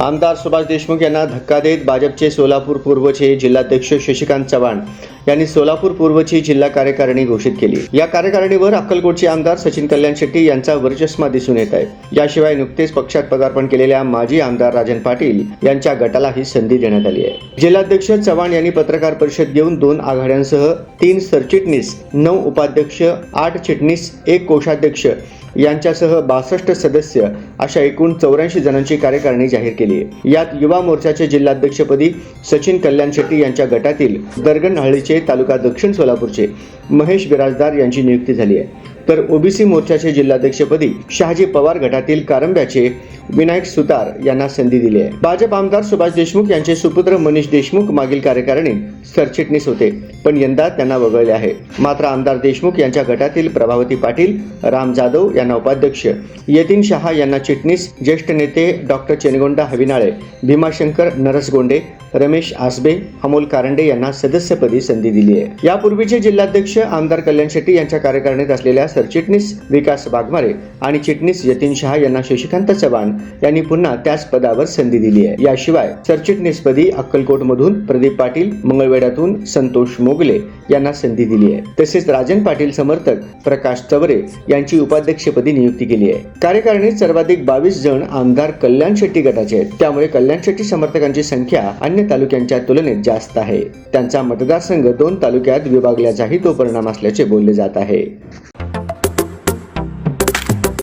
आमदार सुभाष देशमुख यांना धक्का देत भाजपचे सोलापूर पूर्वचे जिल्हाध्यक्ष शशिकांत चव्हाण यांनी सोलापूर पूर्वची जिल्हा कार्यकारिणी घोषित केली. या कार्यकारिणीवर अक्कलकोटचे आमदार सचिन कल्याण शेट्टी यांचा वर्चस्मा दिसून येत आहे. याशिवाय नुकतेच पक्षात पदार्पण केलेल्या माजी आमदार राजन पाटील यांच्या गटाला ही संधी देण्यात आली आहे. जिल्हाध्यक्ष चव्हाण यांनी पत्रकार परिषद घेऊन दोन आघाड्यांसह तीन सरचिटणीस नऊ उपाध्यक्ष आठ चिटणीस एक कोषाध्यक्ष यांच्यासह बासष्ट सदस्य अशा एकूण चौऱ्याऐंशी जणांची कार्यकारिणी जाहीर केली आहे. यात युवा मोर्चाचे जिल्हाध्यक्षपदी सचिन कल्याण शेट्टी यांच्या गटातील तालुका दक्षिण सोलापूरचे महेश बिराजदार यांची नियुक्ती झाली आहे. तर ओबीसी मोर्चाचे जिल्हाध्यक्षपदी शहाजी पवार गटातील कारंब्याचे विनायक सुतार यांना संधी दिली आहे. भाजप आमदार सुभाष देशमुख यांचे सुपुत्र मनीष देशमुख मागील कार्यकारिणीत सरचिटणीस होते पण यंदा त्यांना वगळले आहे. मात्र आमदार देशमुख यांच्या गटातील प्रभावती पाटील राम जाधव यांना उपाध्यक्ष यतीन शहा यांना चिटणीस ज्येष्ठ नेते डॉक्टर चेनगोंडा हविनाळे भीमाशंकर नरसगोंडे रमेश आसबे अमोल कारंडे यांना सदस्यपदी संधी दिली आहे. यापूर्वीचे जिल्हाध्यक्ष आमदार कल्याण शेट्टी यांच्या कार्यकारिणीत असलेल्या सरचिटणीस विकास वाघमारे आणि चिटणीस यतीन शहा यांना शशिकांत चव्हाण यांनी पुन्हा त्याच पदावर संधी दिली आहे. याशिवाय सरचिटणीसपदी अक्कलकोटमधून प्रदीप पाटील मंगळवेढ्यातून संतोष मोगले यांना संधी दिली आहे. तसेच राजन पाटील समर्थक प्रकाश चवरे यांची उपाध्यक्षपदी नियुक्ती केली आहे. कार्यकारिणीत सर्वाधिक बावीस जण आमदार कल्याण शेट्टी गटाचे आहेत. त्यामुळे कल्याण शेट्टी समर्थकांची संख्या अन्य तालुक्यांच्या तुलनेत जास्त आहे. त्यांचा मतदारसंघ दोन तालुक्यात विभागल्याचाही तो परिणाम असल्याचे बोलले जात आहे.